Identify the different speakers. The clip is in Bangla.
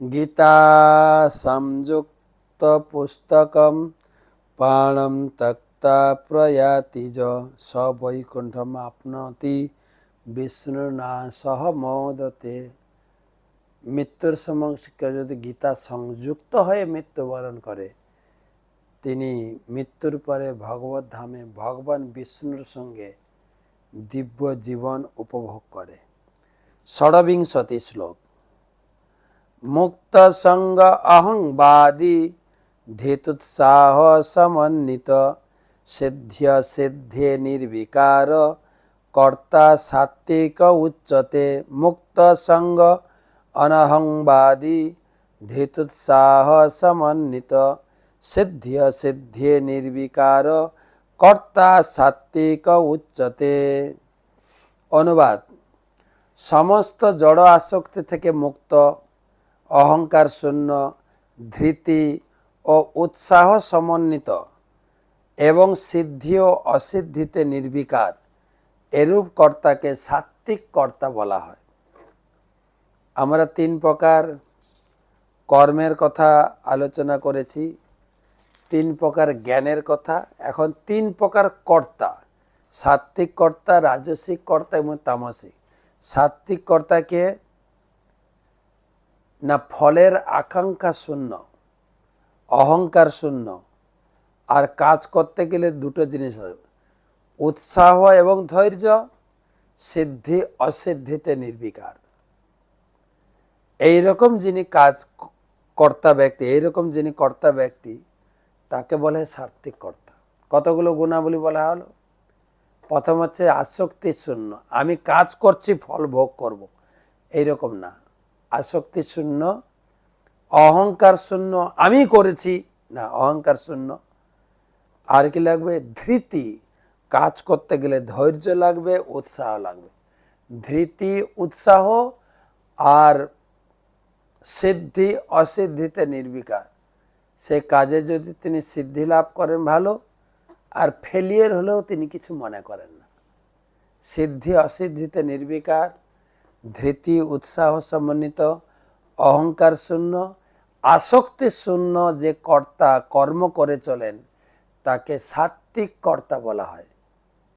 Speaker 1: গীতা সংযুক্ত তক্তা প্রয়াতি য স বৈকুণ্ঠম আপনতি বিষ্ণু না সহ মোদতে মৃত্যুর সময় যদি গীতা সংযুক্ত হয়ে মৃত্যুবরণ করে, তিনি মৃত্যুর পরে ভগবত ধামে ভগবান বিষ্ণুর সঙ্গে দিব্য জীবন উপভোগ করে। ষড়বিংশতি শ্লোক। মুক্ত সঙ্গ অহংবাদী ধেতুৎসাহ সমন্বিত সিদ্ধ্য সিদ্ধে নির্বিকার কর্তা সাত্বিক উচ্চতে মুক্ত সঙ্গ অনহংবাদী ধেতুৎসাহ সমন্বিত সিদ্ধ্য সিদ্ধে নির্বিকার কর্তা সাত্বিক উচ্চতে অনুবাদ সমস্ত জড় আসক্তি থেকে মুক্ত। অহংকার শূন্য, ধৃতি ও উৎসাহ সমন্বিত এবং সিদ্ধি ও অসিদ্ধিতে নির্বিকার, এরূপ কর্তাকে সাত্ত্বিক কর্তা বলা হয়। আমরা তিন প্রকার কর্মের কথা আলোচনা করেছি, তিন প্রকার জ্ঞানের কথা, এখন তিন প্রকার কর্তা, সাত্ত্বিক কর্তা, রাজসিক কর্তা এবং তামসিক। সাত্ত্বিক কর্তাকে না ফলের আকাঙ্ক্ষা শূন্য, অহংকার শূন্য। আর কাজ করতে গেলে দুটো জিনিস হবে উৎসাহ এবং ধৈর্য, সিদ্ধি, অসিদ্ধিতে নির্বিকার। এইরকম যিনি কাজ কর্তা ব্যক্তি, এইরকম যিনি কর্তা ব্যক্তি, তাকে বলে সাত্ত্বিক কর্তা। কতগুলো গুণাবলী বলা হলো? প্রথম হচ্ছে আসক্তি শূন্য, আমি কাজ করছি, ফল ভোগ করব। এইরকম না। আসক্তি শূন্য, অহংকার শূন্য আমি করেছি, না, অহংকার শূন্য। আর কি লাগবে? ধৃতি। কাজ করতে গেলে ধৈর্য লাগবে, উৎসাহ লাগবে। ধৃতি, উৎসাহ আর সিদ্ধি, অসিদ্ধিতে নির্বিকার। সে কাজে যদি তিনি সিদ্ধি লাভ করেন ভালো, আর ফেলিয়ার হলেও তিনি কিছু মনে করেন না। সিদ্ধি, অসিদ্ধিতে নির্বিকার ধৃতি উৎসাহ সমন্বিত, অহংকার শূন্য, আসক্তি শূন্য যে কর্তা কর্ম করে চলেন, তাকে সাত্ত্বিক কর্তা বলা হয়।